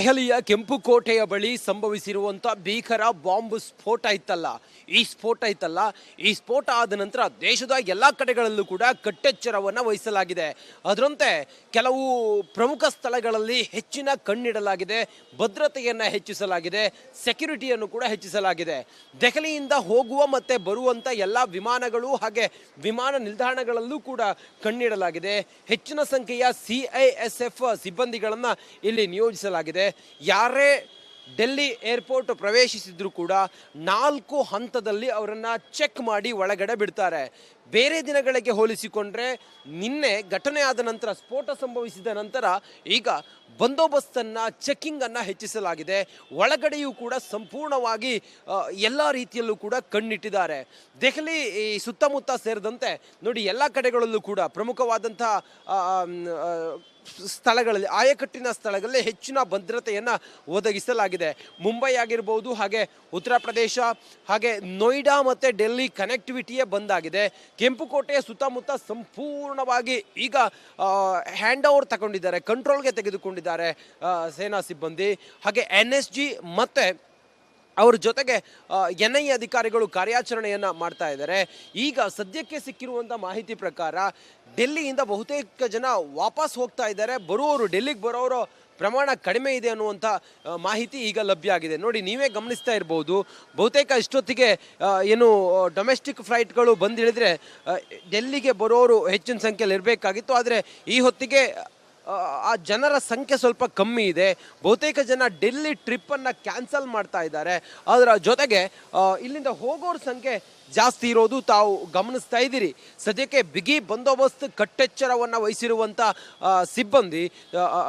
ದೆಹಲಿಯ ಕೆಂಪು ಕೋಟೆಯ ಬಳಿ ಸಂಭವಿಸಿರುವಂಥ ಭೀಕರ ಬಾಂಬ್ ಸ್ಫೋಟ ಇತ್ತಲ್ಲ, ಈ ಸ್ಫೋಟ ಇತ್ತಲ್ಲ, ಈ ಸ್ಫೋಟ ಆದ ನಂತರ ದೇಶದ ಎಲ್ಲ ಕಡೆಗಳಲ್ಲೂ ಕೂಡ ಕಟ್ಟೆಚ್ಚರವನ್ನು ವಹಿಸಲಾಗಿದೆ. ಅದರಂತೆ ಕೆಲವು ಪ್ರಮುಖ ಸ್ಥಳಗಳಲ್ಲಿ ಹೆಚ್ಚಿನ ಕಣ್ಣಿಡಲಾಗಿದೆ, ಭದ್ರತೆಯನ್ನು ಹೆಚ್ಚಿಸಲಾಗಿದೆ, ಸೆಕ್ಯುರಿಟಿಯನ್ನು ಕೂಡ ಹೆಚ್ಚಿಸಲಾಗಿದೆ. ದೆಹಲಿಯಿಂದ ಹೋಗುವ ಮತ್ತೆ ಬರುವಂಥ ಎಲ್ಲ ವಿಮಾನಗಳು ಹಾಗೆ ವಿಮಾನ ನಿಲ್ದಾಣಗಳಲ್ಲೂ ಕೂಡ ಕಣ್ಣಿಡಲಾಗಿದೆ. ಹೆಚ್ಚಿನ ಸಂಖ್ಯೆಯ ಸಿ ಐ ಎಸ್ ಎಫ್ ಸಿಬ್ಬಂದಿಗಳನ್ನು ಇಲ್ಲಿ ನಿಯೋಜಿಸಲಾಗಿದೆ. ಯಾರೇ ಡೆಲ್ಲಿ ಏರ್ಪೋರ್ಟ್ ಪ್ರವೇಶಿಸಿದ್ರು ಕೂಡ ನಾಲ್ಕು ಹಂತದಲ್ಲಿ ಅವರನ್ನು ಚೆಕ್ ಮಾಡಿ ಒಳಗಡೆ ಬಿಡ್ತಾರೆ. ಬೇರೆ ದಿನಗಳಿಗೆ ಹೋಲಿಸಿಕೊಂಡ್ರೆ ನಿನ್ನೆ ಘಟನೆ ಆದ ನಂತರ, ಸ್ಫೋಟ ಸಂಭವಿಸಿದ ನಂತರ ಈಗ ಬಂದೋಬಸ್ತನ್ನು ಚೆಕ್ಕಿಂಗನ್ನು ಹೆಚ್ಚಿಸಲಾಗಿದೆ. ಒಳಗಡೆಯೂ ಕೂಡ ಸಂಪೂರ್ಣವಾಗಿ ಎಲ್ಲ ರೀತಿಯಲ್ಲೂ ಕೂಡ ಕಣ್ಣಿಟ್ಟಿದ್ದಾರೆ. ದೆಹಲಿ, ಈ ಸುತ್ತಮುತ್ತ ಸೇರಿದಂತೆ ನೋಡಿ, ಎಲ್ಲ ಕಡೆಗಳಲ್ಲೂ ಕೂಡ ಪ್ರಮುಖವಾದಂಥ ಸ್ಥಳಗಳಲ್ಲಿ, ಆಯಕಟ್ಟಿನ ಸ್ಥಳಗಳಲ್ಲಿ ಹೆಚ್ಚಿನ ಭದ್ರತೆಯನ್ನು ಒದಗಿಸಲಾಗಿದೆ. ಮುಂಬೈ ಆಗಿರ್ಬೋದು, ಹಾಗೆ ಉತ್ತರ ಪ್ರದೇಶ, ಹಾಗೆ ನೋಯ್ಡಾ ಮತ್ತು ಡೆಲ್ಲಿ ಕನೆಕ್ಟಿವಿಟಿಯೇ ಬಂದಾಗಿದೆ ಕೆಂಪುಕೋಟೆಯ ಸುತ್ತಮುತ್ತ ಸಂಪೂರ್ಣವಾಗಿ ಈಗ ಹ್ಯಾಂಡ್ ಓವರ್ ತಗೊಂಡಿದ್ದಾರೆ ಕಂಟ್ರೋಲ್ಗೆ ತೆಗೆದುಕೊಂಡಿದ್ದಾರೆ ಸೇನಾ ಸಿಬ್ಬಂದಿ. ಹಾಗೆ ಎನ್ ಎಸ್ ಜಿ ಮತ್ತು ಅವ್ರ ಜೊತೆಗೆ ಎನ್ ಐ ಅಧಿಕಾರಿಗಳು ಕಾರ್ಯಾಚರಣೆಯನ್ನು ಮಾಡ್ತಾ ಇದ್ದಾರೆ. ಈಗ ಸದ್ಯಕ್ಕೆ ಸಿಕ್ಕಿರುವಂಥ ಮಾಹಿತಿ ಪ್ರಕಾರ, ಡೆಲ್ಲಿಯಿಂದ ಬಹುತೇಕ ಜನ ವಾಪಸ್ ಹೋಗ್ತಾ ಇದ್ದಾರೆ. ಬರುವವರು, ಡೆಲ್ಲಿಗೆ ಬರೋರು ಪ್ರಮಾಣ ಕಡಿಮೆ ಇದೆ ಅನ್ನುವಂಥ ಮಾಹಿತಿ ಈಗ ಲಭ್ಯ ಆಗಿದೆ. ನೋಡಿ, ನೀವೇ ಗಮನಿಸ್ತಾ ಇರ್ಬೋದು, ಬಹುತೇಕ ಇಷ್ಟೊತ್ತಿಗೆ ಏನು, ಡೊಮೆಸ್ಟಿಕ್ ಫ್ಲೈಟ್ಗಳು ಬಂದಿಳಿದ್ರೆ ಡೆಲ್ಲಿಗೆ ಬರೋರು ಹೆಚ್ಚಿನ ಸಂಖ್ಯೆಯಲ್ಲಿ ಇರಬೇಕಾಗಿತ್ತು ಆದರೆ ಈ ಹೊತ್ತಿಗೆ ಆ, ಜನರ ಸಂಖ್ಯೆ ಸ್ವಲ್ಪ ಕಮ್ಮಿ ಇದೆ. ಬಹುತೇಕ ಜನ ಡೆಲ್ಲಿ ಟ್ರಿಪ್ಪನ್ನು ಕ್ಯಾನ್ಸಲ್ ಮಾಡ್ತಾ ಇದ್ದಾರೆ. ಅದರ ಜೊತೆಗೆ ಇಲ್ಲಿಂದ ಹೋಗೋರ ಸಂಖ್ಯೆ ಜಾಸ್ತಿ ಇರೋದು ತಾವು ಗಮನಿಸ್ತಾ ಇದ್ದೀರಿ. ಸದ್ಯಕ್ಕೆ ಬಿಗಿ ಬಂದೋಬಸ್ತ್ ಕಟ್ಟೆಚ್ಚರವನ್ನು ವಹಿಸಿರುವಂಥ ಸಿಬ್ಬಂದಿ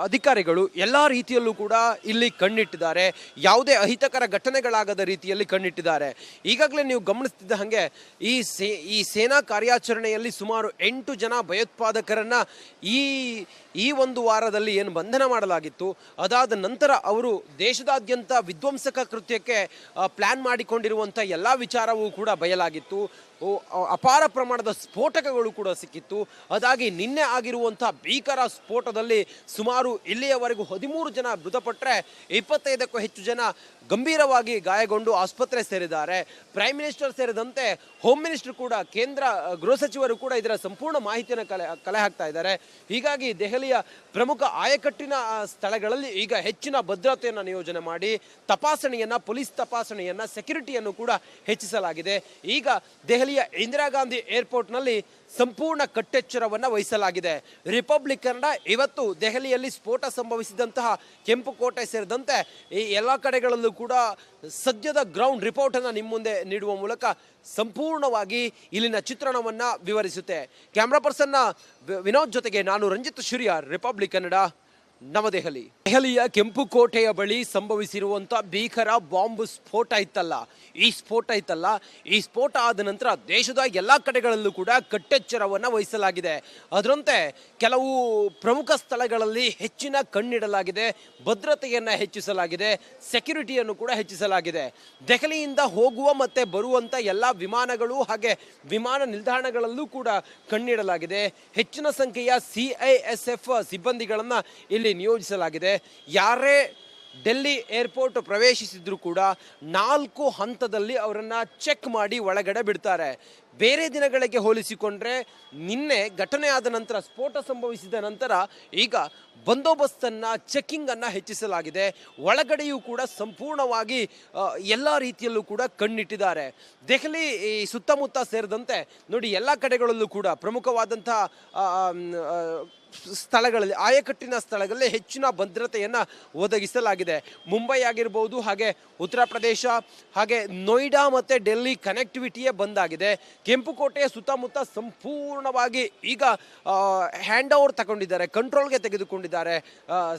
ಅಧಿಕಾರಿಗಳು ಎಲ್ಲ ರೀತಿಯಲ್ಲೂ ಕೂಡ ಇಲ್ಲಿ ಕಣ್ಣಿಟ್ಟಿದ್ದಾರೆ. ಯಾವುದೇ ಅಹಿತಕರ ಘಟನೆಗಳಾಗದ ರೀತಿಯಲ್ಲಿ ಕಣ್ಣಿಟ್ಟಿದ್ದಾರೆ. ಈಗಾಗಲೇ ನೀವು ಗಮನಿಸ್ತಿದ್ದ ಹಾಗೆ ಈ ಸೇ ಈ ಸೇನಾ ಕಾರ್ಯಾಚರಣೆಯಲ್ಲಿ ಸುಮಾರು ಎಂಟು ಜನ ಭಯೋತ್ಪಾದಕರನ್ನು ಈ ಈ ಒಂದು ವಾರದಲ್ಲಿ ಏನು ಬಂಧನ ಮಾಡಲಾಗಿತ್ತು, ಅದಾದ ನಂತರ ಅವರು ದೇಶದಾದ್ಯಂತ ವಿಧ್ವಂಸಕ ಕೃತ್ಯಕ್ಕೆ ಪ್ಲ್ಯಾನ್ ಮಾಡಿಕೊಂಡಿರುವಂಥ ಎಲ್ಲ ವಿಚಾರವೂ ಕೂಡ ಬಯಲಾಗಿತ್ತು. ಅಪಾರ ಪ್ರಮಾಣದ ಸ್ಫೋಟಕಗಳು ಕೂಡ ಸಿಕ್ಕಿತ್ತು. ಅದಾಗಿ ನಿನ್ನೆ ಆಗಿರುವಂಥ ಭೀಕರ ಸ್ಫೋಟದಲ್ಲಿ ಸುಮಾರು ಇಲ್ಲಿಯವರೆಗೂ ಹದಿಮೂರು ಜನ ಮೃತಪಟ್ಟರೆ ಇಪ್ಪತ್ತೈದಕ್ಕೂ ಹೆಚ್ಚು ಜನ ಗಂಭೀರವಾಗಿ ಗಾಯಗೊಂಡು ಆಸ್ಪತ್ರೆ ಸೇರಿದ್ದಾರೆ. ಪ್ರೈಮ್ ಮಿನಿಸ್ಟರ್ ಸೇರಿದಂತೆ ಹೋಮ್ ಮಿನಿಸ್ಟರ್ ಕೂಡ, ಕೇಂದ್ರ ಗೃಹ ಸಚಿವರು ಕೂಡ ಇದರ ಸಂಪೂರ್ಣ ಮಾಹಿತಿಯನ್ನು ಕಲೆ ಕಲೆ ಹಾಕ್ತಾ ಇದ್ದಾರೆ. ಹೀಗಾಗಿ ದೆಹಲಿಯ ಪ್ರಮುಖ ಆಯಕಟ್ಟಿನ ಸ್ಥಳಗಳಲ್ಲಿ ಈಗ ಹೆಚ್ಚಿನ ಭದ್ರತೆಯನ್ನು ನಿಯೋಜನೆ ಮಾಡಿ, ತಪಾಸಣೆಯನ್ನು, ಪೊಲೀಸ್ ತಪಾಸಣೆಯನ್ನು ಸೆಕ್ಯುರಿಟಿಯನ್ನು ಕೂಡ ಹೆಚ್ಚಿಸಲಾಗಿದೆ. ಈಗ ದೆಹಲಿಯ ಇಂದಿರಾ ಗಾಂಧಿ ಏರ್ಪೋರ್ಟ್ನಲ್ಲಿ ಸಂಪೂರ್ಣ ಕಟ್ಟೆಚ್ಚರವನ್ನು ವಹಿಸಲಾಗಿದೆ. ರಿಪಬ್ಲಿಕ್ ಕನ್ನಡ ಇವತ್ತು ದೆಹಲಿಯಲ್ಲಿ ಸ್ಫೋಟ ಸಂಭವಿಸಿದಂತಹ ಕೆಂಪುಕೋಟೆ ಸೇರಿದಂತೆ ಈ ಎಲ್ಲ ಕಡೆಗಳಲ್ಲೂ ಕೂಡ ಸದ್ಯದ ಗ್ರೌಂಡ್ ರಿಪೋರ್ಟನ್ನು ನಿಮ್ಮ ಮುಂದೆ ನೀಡುವ ಮೂಲಕ ಸಂಪೂರ್ಣವಾಗಿ ಇಲ್ಲಿನ ಚಿತ್ರಣವನ್ನು ವಿವರಿಸುತ್ತೆ. ಕ್ಯಾಮ್ರಾ ಪರ್ಸನ್ನ ವಿನೋದ್ ಜೊತೆಗೆ ನಾನು ರಂಜಿತ್ ಶಿರಿಯಾರ್, ರಿಪಬ್ಲಿಕ್ ಕನ್ನಡ. ನವದೆಹಲಿ. ದೆಹಲಿಯ ಕೆಂಪುಕೋಟೆಯ ಬಳಿ ಸಂಭವಿಸಿರುವಂಥ ಭೀಕರ ಬಾಂಬ್ ಸ್ಫೋಟ ಇತ್ತಲ್ಲ. ಈ ಸ್ಫೋಟ ಇತ್ತಲ್ಲ. ಈ ಸ್ಫೋಟ ಆದ ನಂತರ ದೇಶದ ಎಲ್ಲ ಕಡೆಗಳಲ್ಲೂ ಕೂಡ ಕಟ್ಟೆಚ್ಚರವನ್ನು ವಹಿಸಲಾಗಿದೆ. ಅದರಂತೆ ಕೆಲವು ಪ್ರಮುಖ ಸ್ಥಳಗಳಲ್ಲಿ ಹೆಚ್ಚಿನ ಕಣ್ಣಿಡಲಾಗಿದೆ. ಭದ್ರತೆಯನ್ನು ಹೆಚ್ಚಿಸಲಾಗಿದೆ. ಸೆಕ್ಯುರಿಟಿಯನ್ನು ಕೂಡ ಹೆಚ್ಚಿಸಲಾಗಿದೆ. ದೆಹಲಿಯಿಂದ ಹೋಗುವ ಮತ್ತೆ ಬರುವಂಥ ಎಲ್ಲ ವಿಮಾನಗಳು ಹಾಗೆ ವಿಮಾನ ನಿಲ್ದಾಣಗಳಲ್ಲೂ ಕೂಡ ಕಣ್ಣಿಡಲಾಗಿದೆ. ಹೆಚ್ಚಿನ ಸಂಖ್ಯೆಯ ಸಿ ಐ ಸಿಬ್ಬಂದಿಗಳನ್ನು ಇಲ್ಲಿ ನಿಯೋಜಿಸಲಾಗಿದೆ. ಯಾರೇ ಡೆಲ್ಲಿ ಏರ್ಪೋರ್ಟ್ ಪ್ರವೇಶಿಸಿದ್ರು ಕೂಡ ನಾಲ್ಕು ಹಂತದಲ್ಲಿ ಅವರನ್ನು ಚೆಕ್ ಮಾಡಿ ಒಳಗಡೆ ಬಿಡ್ತಾರೆ. ಬೇರೆ ದಿನಗಳಿಗೆ ಹೋಲಿಸಿಕೊಂಡ್ರೆ ನಿನ್ನೆ ಘಟನೆ ಆದ ನಂತರ, ಸ್ಫೋಟ ಸಂಭವಿಸಿದ ನಂತರ ಈಗ ಬಂದೋಬಸ್ತನ್ನು, ಚೆಕ್ಕಿಂಗನ್ನು ಹೆಚ್ಚಿಸಲಾಗಿದೆ. ಒಳಗಡೆಯೂ ಕೂಡ ಸಂಪೂರ್ಣವಾಗಿ ಎಲ್ಲ ರೀತಿಯಲ್ಲೂ ಕೂಡ ಕಣ್ಣಿಟ್ಟಿದ್ದಾರೆ. ದೆಹಲಿ, ಈ ಸುತ್ತಮುತ್ತ ಸೇರಿದಂತೆ ನೋಡಿ ಎಲ್ಲ ಕಡೆಗಳಲ್ಲೂ ಕೂಡ ಪ್ರಮುಖವಾದಂಥ ಸ್ಥಳಗಳಲ್ಲಿ, ಆಯಕಟ್ಟಿನ ಸ್ಥಳಗಳಲ್ಲಿ ಹೆಚ್ಚಿನ ಭದ್ರತೆಯನ್ನು ಒದಗಿಸಲಾಗಿದೆ. ಮುಂಬೈ ಆಗಿರ್ಬೋದು, ಹಾಗೆ ಉತ್ತರ ಪ್ರದೇಶ, ಹಾಗೆ ನೋಯ್ಡಾ ಮತ್ತು ಡೆಲ್ಲಿ ಕನೆಕ್ಟಿವಿಟಿಯೇ ಬಂದಾಗಿದೆ ಕೆಂಪುಕೋಟೆಯ ಸುತ್ತಮುತ್ತ ಸಂಪೂರ್ಣವಾಗಿ ಈಗ ಹ್ಯಾಂಡ್ ಓವರ್ ತಗೊಂಡಿದ್ದಾರೆ ಕಂಟ್ರೋಲ್ಗೆ ತೆಗೆದುಕೊಂಡಿದ್ದಾರೆ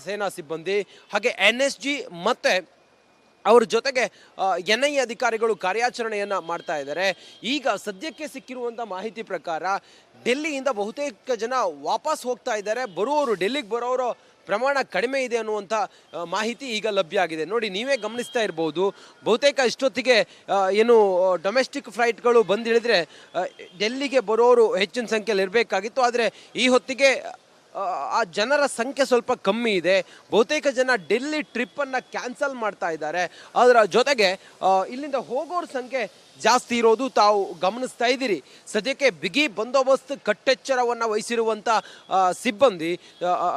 ಸೇನಾ ಸಿಬ್ಬಂದಿ. ಹಾಗೆ ಎನ್ ಎಸ್ ಜಿ ಮತ್ತು ಅವರ ಜೊತೆಗೆ ಎನ್ ಐ ಅಧಿಕಾರಿಗಳು ಕಾರ್ಯಾಚರಣೆಯನ್ನು ಮಾಡ್ತಾ ಇದ್ದಾರೆ. ಈಗ ಸದ್ಯಕ್ಕೆ ಸಿಕ್ಕಿರುವಂಥ ಮಾಹಿತಿ ಪ್ರಕಾರ, ಡೆಲ್ಲಿಯಿಂದ ಬಹುತೇಕ ಜನ ವಾಪಸ್ ಹೋಗ್ತಾ ಇದ್ದಾರೆ. ಬರುವವರು, ಡೆಲ್ಲಿಗೆ ಬರೋರು ಪ್ರಮಾಣ ಕಡಿಮೆ ಇದೆ ಅನ್ನುವಂಥ ಮಾಹಿತಿ ಈಗ ಲಭ್ಯ ಆಗಿದೆ. ನೋಡಿ, ನೀವೇ ಗಮನಿಸ್ತಾ ಇರ್ಬೋದು, ಬಹುತೇಕ ಇಷ್ಟೊತ್ತಿಗೆ ಏನು ಡೊಮೆಸ್ಟಿಕ್ ಫ್ಲೈಟ್ಗಳು ಬಂದಿಳಿದ್ರೆ ಡೆಲ್ಲಿಗೆ ಬರೋರು ಹೆಚ್ಚಿನ ಸಂಖ್ಯೆಯಲ್ಲಿ ಇರಬೇಕಾಗಿತ್ತು. ಆದರೆ, ಈ ಹೊತ್ತಿಗೆ, ಆ ಜನರ ಸಂಖ್ಯೆ ಸ್ವಲ್ಪ ಕಮ್ಮಿ ಇದೆ. ಬಹುತೇಕ ಜನ ಡೆಲ್ಲಿ ಟ್ರಿಪ್ಪನ್ನು ಕ್ಯಾನ್ಸಲ್ ಮಾಡ್ತಾ ಇದ್ದಾರೆ. ಅದರ ಜೊತೆಗೆ ಇಲ್ಲಿಂದ ಹೋಗೋರ ಸಂಖ್ಯೆ ಜಾಸ್ತಿ ಇರೋದು ತಾವು ಗಮನಿಸ್ತಾ ಇದ್ದೀರಿ. ಸದ್ಯಕ್ಕೆ ಬಿಗಿ ಬಂದೋಬಸ್ತ್ ಕಟ್ಟೆಚ್ಚರವನ್ನು ವಹಿಸಿರುವಂಥ ಸಿಬ್ಬಂದಿ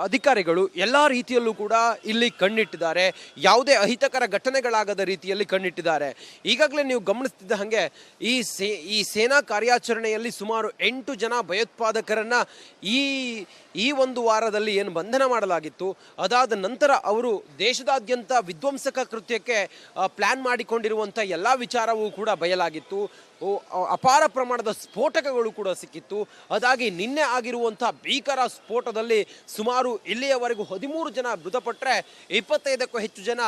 ಅಧಿಕಾರಿಗಳು ಎಲ್ಲ ರೀತಿಯಲ್ಲೂ ಕೂಡ ಇಲ್ಲಿ ಕಣ್ಣಿಟ್ಟಿದ್ದಾರೆ. ಯಾವುದೇ ಅಹಿತಕರ ಘಟನೆಗಳಾಗದ ರೀತಿಯಲ್ಲಿ ಕಣ್ಣಿಟ್ಟಿದ್ದಾರೆ. ಈಗಾಗಲೇ ನೀವು ಗಮನಿಸ್ತಿದ್ದ ಹಾಗೆ ಈ ಸೇ, ಈ ಸೇನಾ ಕಾರ್ಯಾಚರಣೆಯಲ್ಲಿ ಸುಮಾರು ಎಂಟು ಜನ ಭಯೋತ್ಪಾದಕರನ್ನು ಈ ಈ ಒಂದು ವಾರದಲ್ಲಿ ಏನು ಬಂಧನ ಮಾಡಲಾಗಿತ್ತು. ಅದಾದ ನಂತರ ಅವರು ದೇಶದಾದ್ಯಂತ ವಿಧ್ವಂಸಕ ಕೃತ್ಯಕ್ಕೆ ಪ್ಲ್ಯಾನ್ ಮಾಡಿಕೊಂಡಿರುವಂಥ ಎಲ್ಲ ವಿಚಾರವೂ ಕೂಡ ಬಯಲಾಗಿತ್ತು ಓ, ಅಪಾರ ಪ್ರಮಾಣದ ಸ್ಫೋಟಕಗಳು ಕೂಡ ಸಿಕ್ಕಿತ್ತು. ಅದಾಗಿ ನಿನ್ನೆ ಆಗಿರುವಂಥ ಭೀಕರ ಸ್ಫೋಟದಲ್ಲಿ ಸುಮಾರು ಇಲ್ಲಿಯವರೆಗೂ ಹದಿಮೂರು ಜನ ಮೃತಪಟ್ಟರೆ ಇಪ್ಪತ್ತೈದಕ್ಕೂ ಹೆಚ್ಚು ಜನ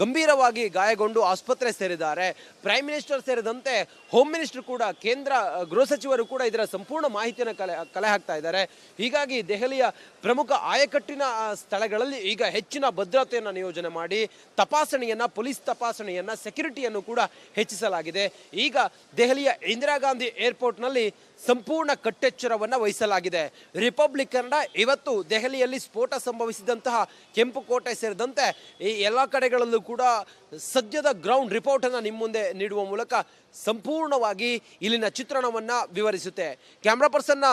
ಗಂಭೀರವಾಗಿ ಗಾಯಗೊಂಡು ಆಸ್ಪತ್ರೆ ಸೇರಿದ್ದಾರೆ. ಪ್ರೈಮ್ ಮಿನಿಸ್ಟರ್ ಸೇರಿದಂತೆ ಹೋಮ್ ಮಿನಿಸ್ಟರ್ ಕೂಡ, ಕೇಂದ್ರ ಗೃಹ ಸಚಿವರು ಕೂಡ ಇದರ ಸಂಪೂರ್ಣ ಮಾಹಿತಿಯನ್ನು ಕಲೆ ಕಲೆ ಹಾಕ್ತಾ ಇದ್ದಾರೆ. ಹೀಗಾಗಿ ದೆಹಲಿಯ ಪ್ರಮುಖ ಆಯಕಟ್ಟಿನ ಸ್ಥಳಗಳಲ್ಲಿ ಈಗ ಹೆಚ್ಚಿನ ಭದ್ರತೆಯನ್ನು ನಿಯೋಜನೆ ಮಾಡಿ, ತಪಾಸಣೆಯನ್ನು, ಪೊಲೀಸ್ ತಪಾಸಣೆಯನ್ನು ಸೆಕ್ಯೂರಿಟಿಯನ್ನು ಕೂಡ ಹೆಚ್ಚಿಸಲಾಗಿದೆ. ಈಗ ದೆಹಲಿಯ ಇಂದಿರಾ ಗಾಂಧಿ ಏರ್ಪೋರ್ಟ್ನಲ್ಲಿ ಸಂಪೂರ್ಣ ಕಟ್ಟೆಚ್ಚರವನ್ನು ವಹಿಸಲಾಗಿದೆ. ರಿಪಬ್ಲಿಕ್ ಕನ್ನಡ ಇವತ್ತು ದೆಹಲಿಯಲ್ಲಿ ಸ್ಫೋಟ ಸಂಭವಿಸಿದಂತಹ ಕೆಂಪುಕೋಟೆ ಸೇರಿದಂತೆ ಈ ಎಲ್ಲ ಕಡೆಗಳಲ್ಲೂ ಕೂಡ ಸದ್ಯದ ಗ್ರೌಂಡ್ ರಿಪೋರ್ಟನ್ನು ನಿಮ್ಮ ಮುಂದೆ ನೀಡುವ ಮೂಲಕ ಸಂಪೂರ್ಣವಾಗಿ ಇಲ್ಲಿನ ಚಿತ್ರಣವನ್ನು ವಿವರಿಸುತ್ತೆ. ಕ್ಯಾಮ್ರಾ ಪರ್ಸನ್ನ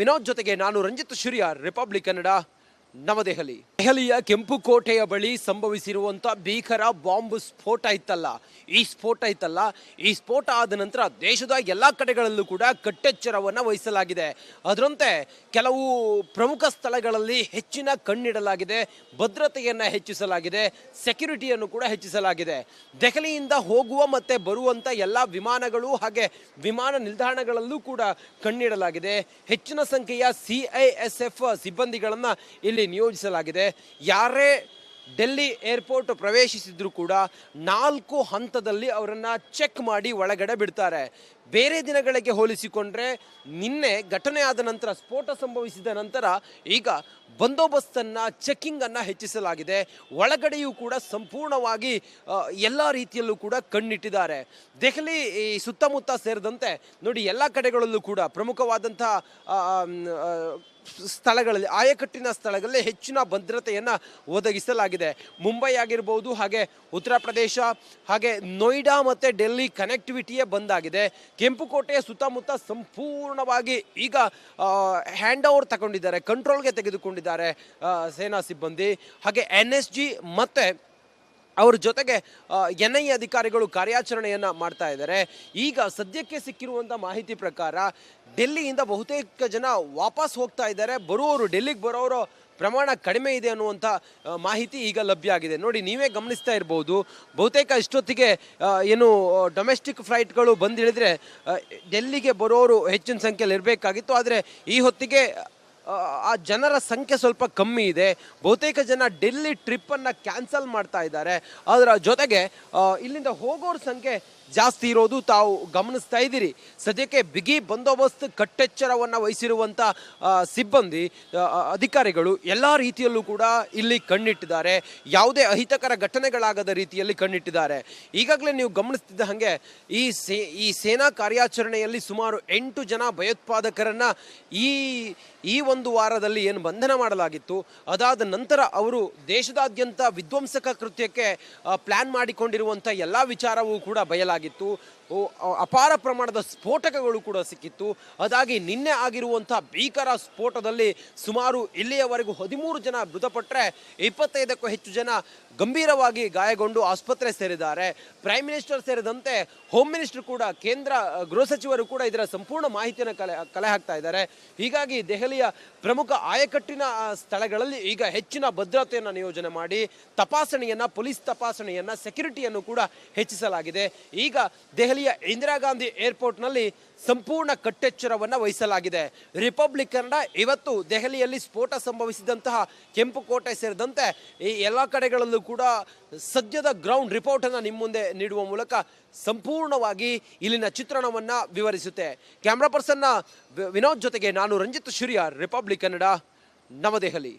ವಿನೋದ್ ಜೊತೆಗೆ ನಾನು ರಂಜಿತ್ ಶುರಿಯ ರಿಪಬ್ಲಿಕ್ ಕನ್ನಡ ನವದೆಹಲಿ ದೆಹಲಿಯ ಕೆಂಪು ಕೋಟೆಯ ಬಳಿ ಸಂಭವಿಸಿರುವಂಥ ಭೀಕರ ಬಾಂಬ್ ಸ್ಫೋಟ ಇತ್ತಲ್ಲ, ಈ ಸ್ಫೋಟ ಇತ್ತಲ್ಲ, ಈ ಸ್ಫೋಟ ಆದ ನಂತರ ದೇಶದ ಎಲ್ಲ ಕಡೆಗಳಲ್ಲೂ ಕೂಡ ಕಟ್ಟೆಚ್ಚರವನ್ನು ವಹಿಸಲಾಗಿದೆ. ಅದರಂತೆ ಕೆಲವು ಪ್ರಮುಖ ಸ್ಥಳಗಳಲ್ಲಿ ಹೆಚ್ಚಿನ ಕಣ್ಣಿಡಲಾಗಿದೆ, ಭದ್ರತೆಯನ್ನು ಹೆಚ್ಚಿಸಲಾಗಿದೆ, ಸೆಕ್ಯೂರಿಟಿಯನ್ನು ಕೂಡ ಹೆಚ್ಚಿಸಲಾಗಿದೆ. ದೆಹಲಿಯಿಂದ ಹೋಗುವ ಮತ್ತೆ ಬರುವಂಥ ಎಲ್ಲ ವಿಮಾನಗಳು ಹಾಗೆ ವಿಮಾನ ನಿಲ್ದಾಣಗಳಲ್ಲೂ ಕೂಡ ಕಣ್ಣಿಡಲಾಗಿದೆ. ಹೆಚ್ಚಿನ ಸಂಖ್ಯೆಯ ಸಿ ಐ ಎಸ್ ಎಫ್ ಸಿಬ್ಬಂದಿಗಳನ್ನು ಇಲ್ಲಿ ನಿಯೋಜಿಸಲಾಗಿದೆ. ಯಾರೇ ಡೆಲ್ಲಿ ಏರ್ಪೋರ್ಟ್ ಪ್ರವೇಶಿಸಿದ್ರು ಕೂಡ ನಾಲ್ಕು ಹಂತದಲ್ಲಿ ಅವರನ್ನು ಚೆಕ್ ಮಾಡಿ ಒಳಗಡೆ ಬಿಡ್ತಾರೆ. ಬೇರೆ ದಿನಗಳಿಗೆ ಹೋಲಿಸಿಕೊಂಡ್ರೆ ನಿನ್ನೆ ಘಟನೆ ಆದ ನಂತರ, ಸ್ಫೋಟ ಸಂಭವಿಸಿದ ನಂತರ ಈಗ ಬಂದೋಬಸ್ತನ್ನು ಚೆಕ್ಕಿಂಗನ್ನು ಹೆಚ್ಚಿಸಲಾಗಿದೆ. ಒಳಗಡೆಯೂ ಕೂಡ ಸಂಪೂರ್ಣವಾಗಿ ಎಲ್ಲ ರೀತಿಯಲ್ಲೂ ಕೂಡ ಕಣ್ಣಿಟ್ಟಿದ್ದಾರೆ. ದೆಹಲಿ, ಈ ಸುತ್ತಮುತ್ತ ಸೇರಿದಂತೆ ನೋಡಿ, ಎಲ್ಲ ಕಡೆಗಳಲ್ಲೂ ಕೂಡ ಪ್ರಮುಖವಾದಂಥ ಸ್ಥಳಗಳಲ್ಲಿ, ಆಯಕಟ್ಟಿನ ಸ್ಥಳಗಳಲ್ಲಿ ಹೆಚ್ಚಿನ ಭದ್ರತೆಯನ್ನು ಒದಗಿಸಲಾಗಿದೆ. ಮುಂಬೈ ಆಗಿರ್ಬೋದು, ಹಾಗೆ ಉತ್ತರ ಪ್ರದೇಶ, ಹಾಗೆ ನೋಯ್ಡಾ ಮತ್ತು ಡೆಲ್ಲಿ ಕನೆಕ್ಟಿವಿಟಿಯೇ ಬಂದಾಗಿದೆ ಕೆಂಪುಕೋಟೆಯ ಸುತ್ತಮುತ್ತ ಸಂಪೂರ್ಣವಾಗಿ ಈಗ ಹ್ಯಾಂಡ್ ಓವರ್ ತಗೊಂಡಿದ್ದಾರೆ ಕಂಟ್ರೋಲ್ಗೆ ತೆಗೆದುಕೊಂಡಿದ್ದಾರೆ ಸೇನಾ ಸಿಬ್ಬಂದಿ. ಹಾಗೆ ಎನ್ ಎಸ್ ಜಿ ಮತ್ತು ಅವರ ಜೊತೆಗೆ ಎನ್ ಐ ಅಧಿಕಾರಿಗಳು ಕಾರ್ಯಾಚರಣೆಯನ್ನು ಮಾಡ್ತಾ ಇದ್ದಾರೆ. ಈಗ ಸದ್ಯಕ್ಕೆ ಸಿಕ್ಕಿರುವಂಥ ಮಾಹಿತಿ ಪ್ರಕಾರ, ಡೆಲ್ಲಿಯಿಂದ ಬಹುತೇಕ ಜನ ವಾಪಸ್ ಹೋಗ್ತಾ ಇದ್ದಾರೆ. ಬರುವವರು, ಡೆಲ್ಲಿಗೆ ಬರೋರು ಪ್ರಮಾಣ ಕಡಿಮೆ ಇದೆ ಅನ್ನುವಂಥ ಮಾಹಿತಿ ಈಗ ಲಭ್ಯ ಆಗಿದೆ. ನೋಡಿ, ನೀವೇ ಗಮನಿಸ್ತಾ ಇರ್ಬೋದು, ಬಹುತೇಕ ಇಷ್ಟೊತ್ತಿಗೆ ಏನು ಡೊಮೆಸ್ಟಿಕ್ ಫ್ಲೈಟ್ಗಳು ಬಂದಿಳಿದ್ರೆ ಡೆಲ್ಲಿಗೆ ಬರೋರು ಹೆಚ್ಚಿನ ಸಂಖ್ಯೆಯಲ್ಲಿ ಇರಬೇಕಾಗಿತ್ತು. ಆದರೆ ಈ ಹೊತ್ತಿಗೆ ಆ, ಜನರ ಸಂಖ್ಯೆ ಸ್ವಲ್ಪ ಕಮ್ಮಿ ಇದೆ. ಬಹುತೇಕ ಜನ ಡೆಲ್ಲಿ ಟ್ರಿಪ್ಪನ್ನು ಕ್ಯಾನ್ಸಲ್ ಮಾಡ್ತಾ ಇದ್ದಾರೆ. ಅದರ ಜೊತೆಗೆ ಇಲ್ಲಿಂದ ಹೋಗೋರ ಸಂಖ್ಯೆ ಜಾಸ್ತಿ ಇರೋದು ತಾವು ಗಮನಿಸ್ತಾ ಇದ್ದೀರಿ. ಸದ್ಯಕ್ಕೆ ಬಿಗಿ ಬಂದೋಬಸ್ತ್ ಕಟ್ಟೆಚ್ಚರವನ್ನು ವಹಿಸಿರುವಂಥ ಸಿಬ್ಬಂದಿ ಅಧಿಕಾರಿಗಳು ಎಲ್ಲ ರೀತಿಯಲ್ಲೂ ಕೂಡ ಇಲ್ಲಿ ಕಣ್ಣಿಟ್ಟಿದ್ದಾರೆ. ಯಾವುದೇ ಅಹಿತಕರ ಘಟನೆಗಳಾಗದ ರೀತಿಯಲ್ಲಿ ಕಣ್ಣಿಟ್ಟಿದ್ದಾರೆ. ಈಗಾಗಲೇ ನೀವು ಗಮನಿಸ್ತಿದ್ದ ಹಾಗೆ ಈ ಸೇ ಈ ಸೇನಾ ಕಾರ್ಯಾಚರಣೆಯಲ್ಲಿ ಸುಮಾರು ಎಂಟು ಜನ ಭಯೋತ್ಪಾದಕರನ್ನು ಈ ಈ ಒಂದು ವಾರದಲ್ಲಿ ಏನು ಬಂಧನ ಮಾಡಲಾಗಿತ್ತು, ಅದಾದ ನಂತರ ಅವರು ದೇಶದಾದ್ಯಂತ ವಿಧ್ವಂಸಕ ಕೃತ್ಯಕ್ಕೆ ಪ್ಲ್ಯಾನ್ ಮಾಡಿಕೊಂಡಿರುವಂಥ ಎಲ್ಲ ವಿಚಾರವೂ ಕೂಡ ಬಯಲಾಗಿತ್ತು. ಅಪಾರ ಪ್ರಮಾಣದ ಸ್ಫೋಟಕಗಳು ಕೂಡ ಸಿಕ್ಕಿತ್ತು. ಅದಾಗಿ ನಿನ್ನೆ ಆಗಿರುವಂಥ ಭೀಕರ ಸ್ಫೋಟದಲ್ಲಿ ಸುಮಾರು ಇಲ್ಲಿಯವರೆಗೂ ಹದಿಮೂರು ಜನ ಮೃತಪಟ್ಟರೆ ಇಪ್ಪತ್ತೈದಕ್ಕೂ ಹೆಚ್ಚು ಜನ ಗಂಭೀರವಾಗಿ ಗಾಯಗೊಂಡು ಆಸ್ಪತ್ರೆ ಸೇರಿದ್ದಾರೆ. ಪ್ರೈಮ್ ಮಿನಿಸ್ಟರ್ ಸೇರಿದಂತೆ ಹೋಮ್ ಮಿನಿಸ್ಟರ್ ಕೂಡ, ಕೇಂದ್ರ ಗೃಹ ಸಚಿವರು ಕೂಡ ಇದರ ಸಂಪೂರ್ಣ ಮಾಹಿತಿಯನ್ನು ಕಲೆ ಕಲೆ ಹಾಕ್ತಾ ಇದ್ದಾರೆ. ಹೀಗಾಗಿ ದೆಹಲಿಯ ಪ್ರಮುಖ ಆಯಕಟ್ಟಿನ ಸ್ಥಳಗಳಲ್ಲಿ ಈಗ ಹೆಚ್ಚಿನ ಭದ್ರತೆಯನ್ನು ನಿಯೋಜನೆ ಮಾಡಿ, ತಪಾಸಣೆಯನ್ನು, ಪೊಲೀಸ್ ತಪಾಸಣೆಯನ್ನು ಸೆಕ್ಯೂರಿಟಿಯನ್ನು ಕೂಡ ಹೆಚ್ಚಿಸಲಾಗಿದೆ. ಈಗ ದೆಹಲಿಯ ಇಂದಿರಾ ಗಾಂಧಿ ಏರ್ಪೋರ್ಟ್ನಲ್ಲಿ ಸಂಪೂರ್ಣ ಕಟ್ಟೆಚ್ಚರವನ್ನು ವಹಿಸಲಾಗಿದೆ. ರಿಪಬ್ಲಿಕ್ ಕನ್ನಡ ಇವತ್ತು ದೆಹಲಿಯಲ್ಲಿ ಸ್ಫೋಟ ಸಂಭವಿಸಿದಂತಹ ಕೆಂಪುಕೋಟೆ ಸೇರಿದಂತೆ ಈ ಎಲ್ಲ ಕಡೆಗಳಲ್ಲೂ ಕೂಡ ಸದ್ಯದ ಗ್ರೌಂಡ್ ರಿಪೋರ್ಟನ್ನು ನಿಮ್ಮ ಮುಂದೆ ನೀಡುವ ಮೂಲಕ ಸಂಪೂರ್ಣವಾಗಿ ಇಲ್ಲಿನ ಚಿತ್ರಣವನ್ನು ವಿವರಿಸುತ್ತೆ. ಕ್ಯಾಮ್ರಾ ಪರ್ಸನ್ನ ವಿನೋದ್ ಜೊತೆಗೆ ನಾನು ರಂಜಿತ್ ಶುರಿಯ ರಿಪಬ್ಲಿಕ್ ಕನ್ನಡ, ನವದೆಹಲಿ.